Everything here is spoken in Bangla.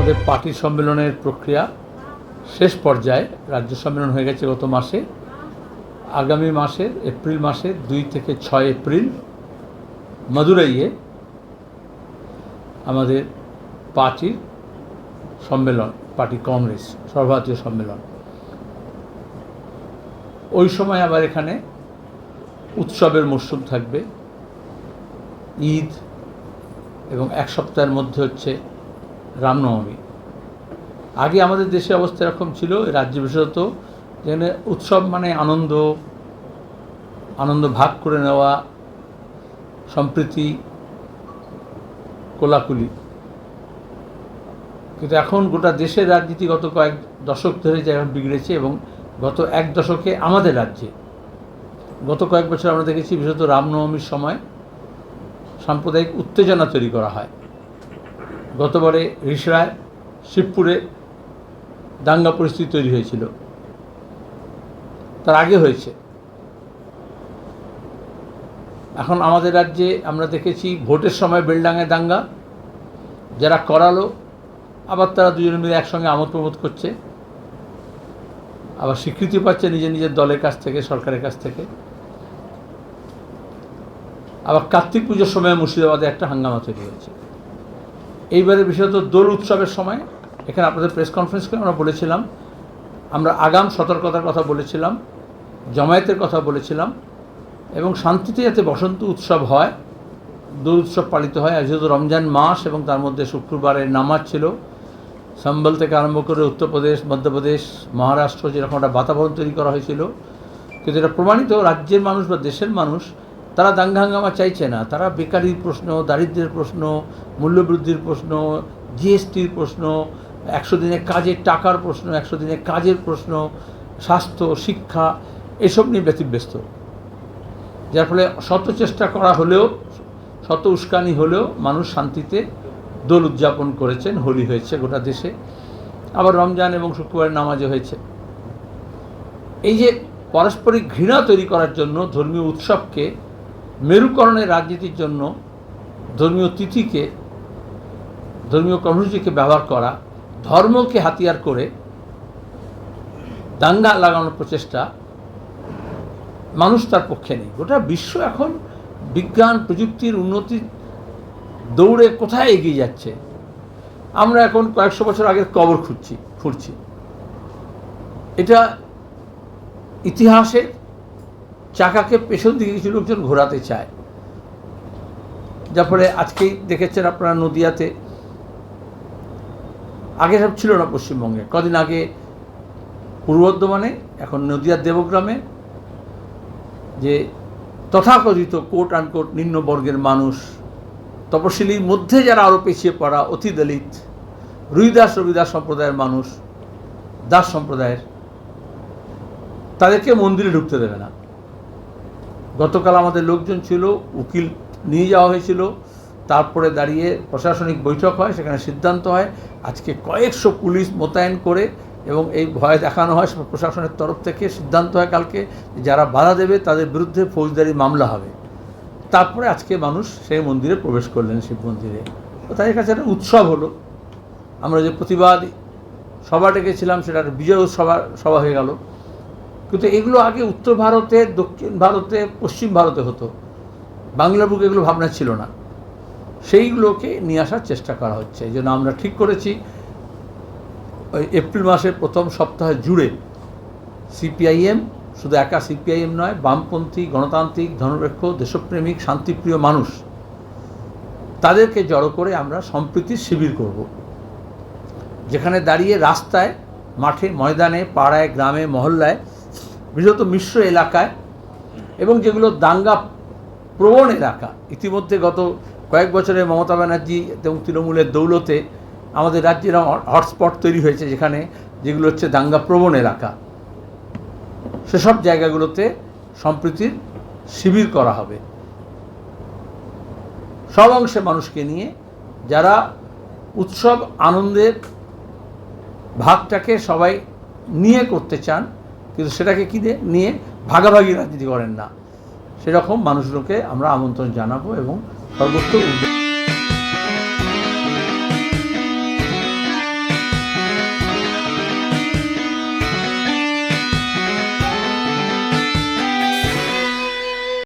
আমাদের পার্টি সম্মেলনের প্রক্রিয়া শেষ পর্যায়ে রাজ্য সম্মেলন হয়ে গেছে গত মাসে। আগামী মাসের এপ্রিল মাসে দুই থেকে ছয় এপ্রিল মাদুরাইয়ে আমাদের পার্টির সম্মেলন, পার্টি কংগ্রেস, সর্বভারতীয় সম্মেলন। ওই সময় আবার এখানে উৎসবের মরশুম থাকবে। ঈদ এবং এক সপ্তাহের মধ্যে হচ্ছে রামনবমী। আগে আমাদের দেশে অবস্থা এরকম ছিল রাজ্য বিশেষত, যেখানে উৎসব মানে আনন্দ আনন্দ ভাগ করে নেওয়া, সম্প্রীতি, কোলাকুলি। কিন্তু এখন গোটা দেশের রাজনীতি গত কয়েক দশক ধরে যেমন বিগড়েছে এবং গত এক দশকে আমাদের রাজ্যে, গত কয়েক বছর আমরা দেখেছি বিশেষত রামনবমীর সময় সাম্প্রদায়িক উত্তেজনা তৈরি করা হয়। গতবারে রিসরায় শিবপুরে দাঙ্গা পরিস্থিতি তৈরি হয়েছিল। তার আগে হয়েছে। এখন আমাদের রাজ্যে আমরা দেখেছি ভোটের সময় বেলডাঙায় দাঙ্গা, যারা করালো, আবার তারা দুজনে মিলে একসঙ্গে আমোদ প্রমোদ করছে। আবার স্বীকৃতি পাচ্ছে নিজের নিজের দলের কাছ থেকে, সরকারের কাছ থেকে। আবার কার্তিক পুজোর সময় মুর্শিদাবাদে একটা হাঙ্গামা তৈরি হয়েছে। এইবারে বিশেষত দোল উৎসবের সময়। এখানে আপনাদের প্রেস কনফারেন্স করে আমরা বলেছিলাম। আমরা আগাম সতর্কতার কথা বলেছিলাম, জমায়েতের কথা বলেছিলাম এবং শান্তিতে যাতে বসন্ত উৎসব হয়, দোল উৎসব পালিত হয়, আর যেহেতু রমজান মাস এবং তার মধ্যে শুক্রবারের নামাজ ছিল, সম্বল থেকে আরম্ভ করে উত্তরপ্রদেশ মধ্যপ্রদেশ মহারাষ্ট্র যেরকম একটা বাতাবরণ তৈরি করা হয়েছিল, কিন্তু এটা প্রমাণিত রাজ্যের মানুষ বা দেশের মানুষ তারা দাঙ্গাঙ্গামা চাইছে না। তারা বেকারির প্রশ্ন দারিদ্র্যের প্রশ্ন, মূল্যবৃদ্ধির প্রশ্ন, জিএসটির প্রশ্ন, একশো দিনের কাজের টাকার প্রশ্ন, একশো দিনের কাজের প্রশ্ন, স্বাস্থ্য, শিক্ষা, এসব নিয়ে ব্যতিব্যস্ত। যার ফলে শত চেষ্টা করা হলেও, শত উস্কানি হলেও মানুষ শান্তিতে দোল উদযাপন করেছেন, হোলি হয়েছে গোটা দেশে। আবার রমজান এবং শুক্রবারের নামাজে হয়েছে। এই যে পারস্পরিক ঘৃণা তৈরি করার জন্য ধর্মীয় উৎসবকে মেরুকরণের রাজনীতির জন্য ধর্মীয় তিথিকে, ধর্মীয় কর্মসূচিকে ব্যবহার করা, ধর্মকে হাতিয়ার করে দাঙ্গা লাগানোর প্রচেষ্টা মানুষ তার পক্ষে নেই। গোটা বিশ্ব এখন বিজ্ঞান, প্রযুক্তির উন্নতির দৌড়ে কোথায় এগিয়ে যাচ্ছে? আমরা এখন কয়েকশো বছর আগের কবর খুঁজছি, খুঁড়ছি। এটা ইতিহাসের চাকাকে পেছন দিকে কিছু লোকজন ঘোরাতে চায়। যার ফলে আজকেই দেখেছেন আপনারা নদিয়াতে। আগে সব ছিল না পশ্চিমবঙ্গে। কদিন আগে পূর্ব বর্ধমানে, এখন নদিয়ার দেবগ্রামে যে তথাকথিত কোট আনকোট নিম্নবর্গের মানুষ, তপশিলির মধ্যে যারা আরও পিছিয়ে পড়া অতি দলিত, রুইদাস রবিদাস সম্প্রদায়ের মানুষ, দাস সম্প্রদায়ের, তাদেরকে মন্দিরে ঢুকতে দেবে না। গতকাল আমাদের লোকজন ছিল, উকিল নিয়ে যাওয়া হয়েছিল। তারপরে দাঁড়িয়ে প্রশাসনিক বৈঠক হয়, সেখানে সিদ্ধান্ত হয়, আজকে কয়েকশো পুলিশ মোতায়েন করে এবং এই ভয় দেখানো হয় প্রশাসনের তরফ থেকে, সিদ্ধান্ত হয় কালকে যারা বাধা দেবে তাদের বিরুদ্ধে ফৌজদারি মামলা হবে। তারপরে আজকে মানুষ সেই মন্দিরে প্রবেশ করলেন শিব মন্দিরে। তো তাদের কাছে একটা উৎসব হলো। আমরা যে প্রতিবাদ সভা ডেকেছিলাম সেটা একটা বিজয় সভা সভা হয়ে গেল। কিন্তু এগুলো আগে উত্তর ভারতে, দক্ষিণ ভারতে, পশ্চিম ভারতে হতো। বাংলা বুকে এগুলো ভাবনা ছিল না। সেইগুলোকে নিয়ে আসার চেষ্টা করা হচ্ছে। এই জন্য আমরা ঠিক করেছি, ওই এপ্রিল মাসের প্রথম সপ্তাহ জুড়ে সিপিআইএম, শুধু একা সিপিআইএম নয়, বামপন্থী, গণতান্ত্রিক ধর্মনিরপেক্ষ দেশপ্রেমিক, শান্তিপ্রিয় মানুষ, তাদেরকে জড়ো করে আমরা সম্প্রীতির শিবির করব। যেখানে দাঁড়িয়ে রাস্তায়, মাঠে, ময়দানে, পাড়ায়, গ্রামে, মহল্লায় বিশেষত মিশ্র এলাকায় এবং যেগুলো দাঙ্গা প্রবণ এলাকা। ইতিমধ্যে গত কয়েক বছরে মমতা ব্যানার্জি এবং তৃণমূলের দৌলতে আমাদের রাজ্যের হটস্পট তৈরি হয়েছে যেখানে যেগুলো হচ্ছে দাঙ্গা প্রবণ এলাকা। সেসব জায়গাগুলোতে সম্প্রীতির শিবির করা হবে। সব অংশে মানুষকে নিয়ে যারা উৎসব আনন্দের ভাগটাকে সবাই নিয়ে করতে চান কিন্তু সেটাকে কি নিয়ে ভাগাভাগি রাজনীতি করেন না। সেরকম মানুষগুলোকে আমরা আমন্ত্রণ জানাব এবং সর্বোচ্চ